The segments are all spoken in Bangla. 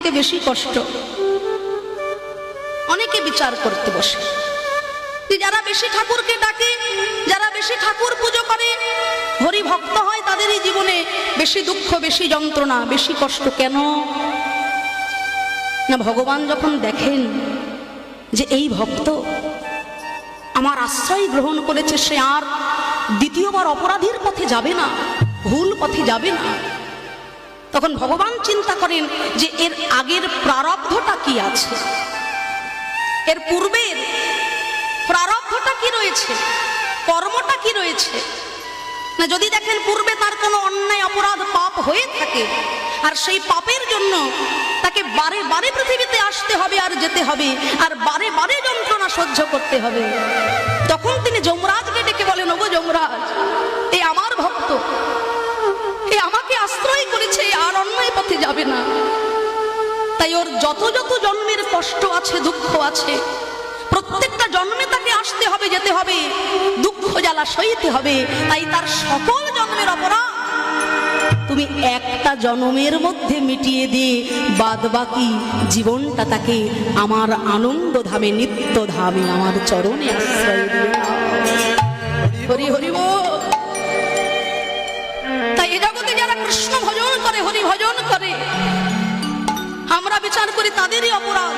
বেশি কষ্ট। অনেকে বিচার করতে বসে। যারা বেশি ঠাকুরকে ডাকে, যারা বেশি ঠাকুর পুজো করে হরি ভক্ত হয় তাদেরই জীবনে বেশি দুঃখ, বেশি যন্ত্রণা, বেশি কষ্ট কেন? না, ভগবান যখন দেখেন যে এই ভক্ত আমার আশ্রয় গ্রহণ করেছে, সে আর দ্বিতীয়বার অপরাধীর পথে যাবে না, ভুল পথে যাবে না। তখন ভগবান চিন্তা করেন যে এর আগের প্রারব্ধটা কি আছে? এর পূর্বের প্রারব্ধটা কি রয়েছে? কর্মটা কি রয়েছে? না, যদি দেখেন পূর্বে তার কোনো অন্যায়, অপরাধ, পাপ হয়ে থাকে, আর সেই পাপের জন্য তাকে বারে বারে পৃথিবীতে আসতে হবে আর যেতে হবে, আর বারে বারে যন্ত্রণা সহ্য করতে হবে। তখন তিনি যমরাজকে ডেকে বলেন, ওগো যমরাজ এ আমার ভক্ত এ আশ্রয় করেছে, আর অন্যায় পথে যাবে না। তাই ওর যত যত জন্মের কষ্ট আছে, দুঃখ আছে, প্রত্যেকটা জন্মে তাকে আসতে হবে, যেতে হবে, দুঃখ জ্বালা সইতে হবে। তাই তার সকল জন্মের অপরাধ তুমি একটা জন্মের মধ্যে মিটিয়ে দিয়ে বাদ বাকি জীবনটা তাকে আমার আনন্দ ধামে নিত্য ধামে আমার চরণে আশ্রয় দিয়ে। হরি। ভজন করে। আমরা বিচার করি তাদেরই অপরাধ,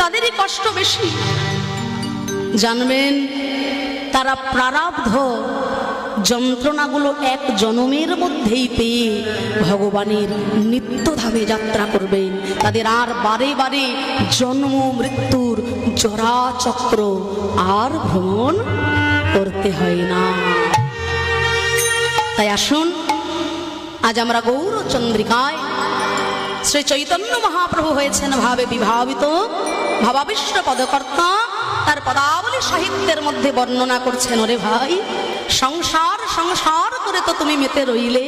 তাদেরই কষ্ট বেশি। জানবেন, তারা প্রারব্ধ। যন্ত্রণাগুলো এক জনমের মধ্যেই পেয়ে ভগবানের নিত্যধামে যাত্রা করবেন তাদের আর বারে বারে জন্ম, মৃত্যুর জরা চক্র আর ভ্রমণ করতে হয় না। তাই আসুন আজ আমরা গৌরচন্দ্রিকায় শ্রী চৈতন্য মহাপ্রভু হয়েছেন ভাবে বিভাবিত, ভাবাবিষ্ট পদকর্তা। তার পদাবলী সাহিত্যের মধ্যে বর্ণনা করছেন, ওরে ভাই, সংসার সংসার করে তো তুমি মেতে রইলে।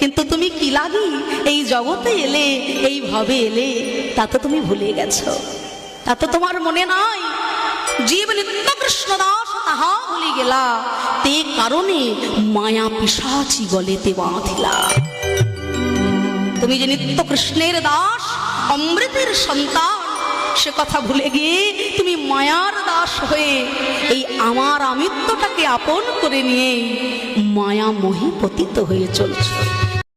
কিন্তু তুমি কি লাগি এই জগতে এলে, এই ভাবে এলে? তা তো তুমি ভুলে গেছ। তা তো তোমার মনে নাই। জীব নিত্য কৃষ্ণ দাস তাহা ভুলি গেলা। তে কারণে মায়া পিসাচি গলেতে বাঁধিলা। তুমি যে নিত্য কৃষ্ণের দাস, অমৃতের সন্তান, সে কথা ভুলে গিয়ে তুমি মায়ার দাস হয়ে এই আমার আমিত্বটাকে আপন করে নিয়ে মায়া মহি পতিত হয়ে চলছ।